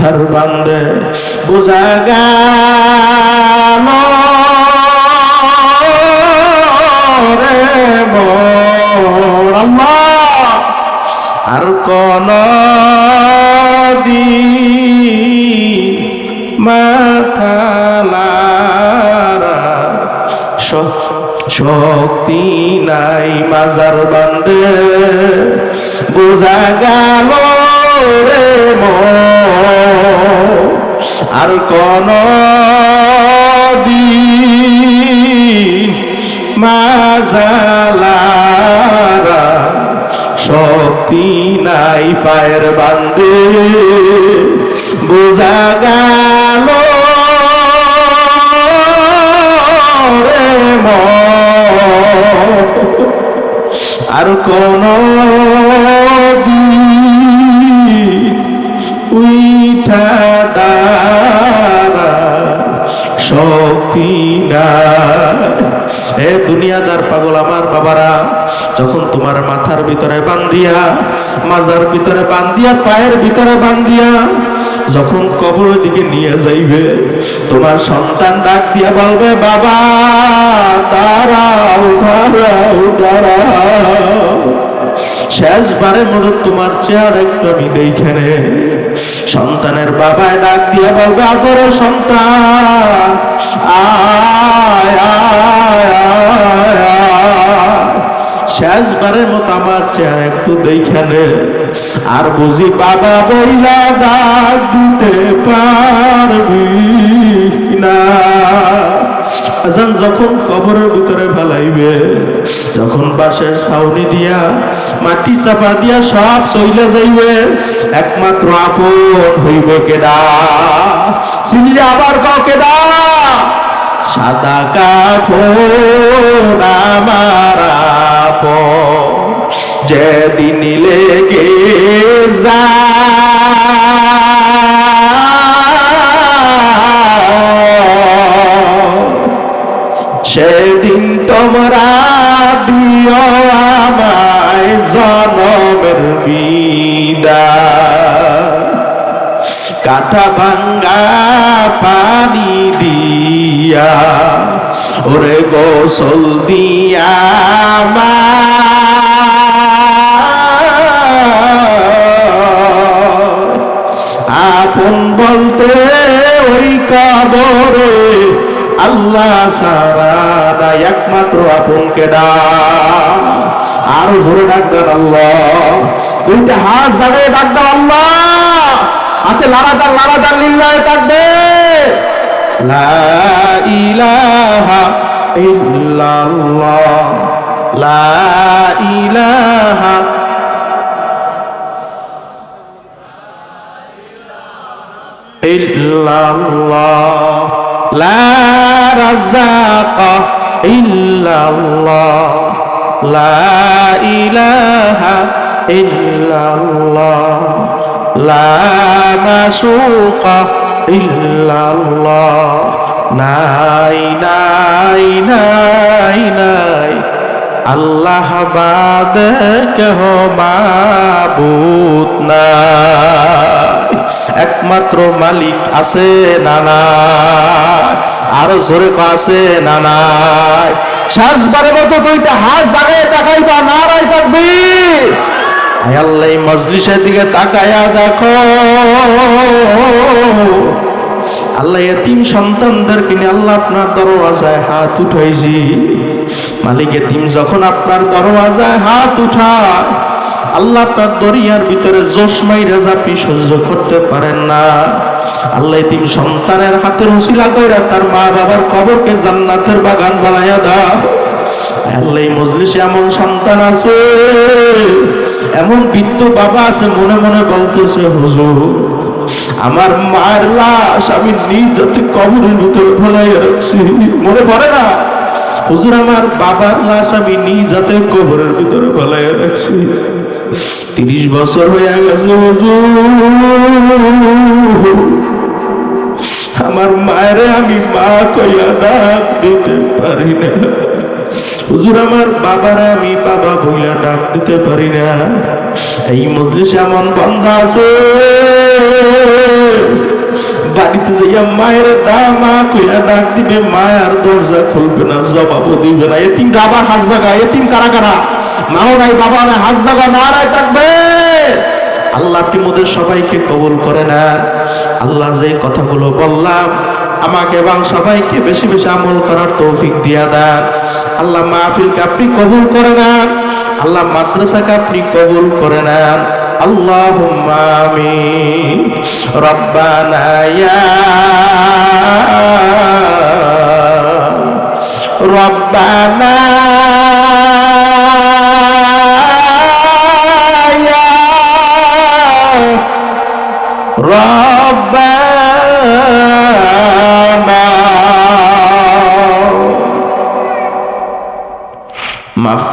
মাথার বান্ধে বোঝা গেল আর কোন মাথালারা শক্তি নাই মাজার বান্ধে বোঝা গেল রে মোর আর কোন দিন শক্তি নাই পায়ের বান্ধে বোঝা গেল আর কোন এ দুনিয়াদার পাগল আমার বাবারা, যখন তোমার মাথার ভিতরে বান্দিয়া মাজার ভিতরে বান্দিয়া পায়ের ভিতরে বান্দিয়া যখন কবর দিকে নিয়ে যাইবে, তোমার সন্তান ডাক দিয়া বলবে, বাবা, দাঁড়াও দাঁড়াও শেষবারের মতো তোমার চেয়ার একটু আমি দেখেনে সন্তানের বাবায় ডাক দিয়ে বলবে আদর সন্তান। শেষবারের মতো আমার চেয়ার একটু দেখেনে আর বুঝি বাবা বইলা ডাক দিতে পারবি না। আজান যখন কবরের ভিতরে ফেলাইবে, যখন বাঁশের ছাউনি দিয়া মাটি চাপা দিয়া সব চইলে যাইবে, একমাত্র আপন হইবে কেডা? চিনলে আবার কাউ কেডা? সাদা কাফন আমার আপন, যেদিন লেগে যায়। সেদিন তোমরা দিও আমায় জনমের বিদায়। কাটা ভাঙ্গা পানি দিয়া, ওরে গোসল দিয়া আমায়। আপন বলতে ওই কবরে আল্লাহ সারা দাদা একমাত্র আপনকে ডা আরও ধরে ডাক আল্লাহ। দুইটা হাত যাবে ডাক আল্লাহ। হাতে লারাদার লারাদার লিল্লায় থাকবে লা ইলাহা ইল্লাল্লাহ। লা ইলাহা লা إلا الله لا إله إلا الله لا مسوق إلا الله নাই নাই নাই নাই আল্লাহ বাদ কেহ মাবুত নাই একমাত্র মালিক আছে না নাই আরও জোরে কো আছে? না নাই শেষবারের মতো দুইটা হাত জাগায় দেখাই বা নারাই থাকবি। আল্লাহ মজলিসের দিকে তাকায়া দেখো। আল্লাহ এতিম সন্তানদের কিনে আল্লাহ আপনার দরওয়াজায় হাত উঠাইছি। মালিক এতিম যখন আপনার দরওয়াজায় হাত উঠায় আল্লাহ আপনার দরিয়ার ভিতরে জোসমাই রেজাপি সহ্য করতে পারেন না। আল্লাহ এতিম সন্তানের হাতের উসিলা কইরা তার মা বাবার কবরকে জান্নাতের বাগান বানাইয়া দাও। আল্লাহ মজলিসে এমন সন্তান আছে, এমন বৃদ্ধ বাবা আছে, মনে মনে বলতেছে, হুজুর, আমার মায়ের লাশ আমি নিজ হাতে কবরের ভিতরে ফেলাই রাখছি। মনে পড়ে না? হুজুর, আমার বাবার লাশ আমি নিজ হাতে কবরের ভিতরে ফেলাই রাখছি। তিরিশ বছর হয়ে গেছে আমার মায়ের আমি মা কইয়া ডাক দিতে পারি না। হুজুর, আমার বাবার আমি বাবা বইলা ডাক দিতে পারি না। এই মজলিসে এমন বন্ধ আছে। বাড়িতে যাইয়া মায়ের ডামা কইয়া ডাক দিবে, মায়ের দরজা খুলবে না, জবাবও দিবে না। এতিম আবার হাত জাগা, এতিম কারা কারা? মাও নাই বাবা নাই হাত জাগা না নাই থাকবে আল্লাহ আপনি মোদের সবাইকে কবুল করে নেন আল্লাহ যে কথাগুলো বললাম আমাকে এবং সবাইকে বেশি বেশি আমল করার তৌফিক দিয়া দেন আল্লাহ মাহফিলকে আপনি কবুল করে নেন আল্লাহ মাদ্রাসাকে আপনি কবুল করে নেন اللهم آمين ربنا يا ربنا মাফ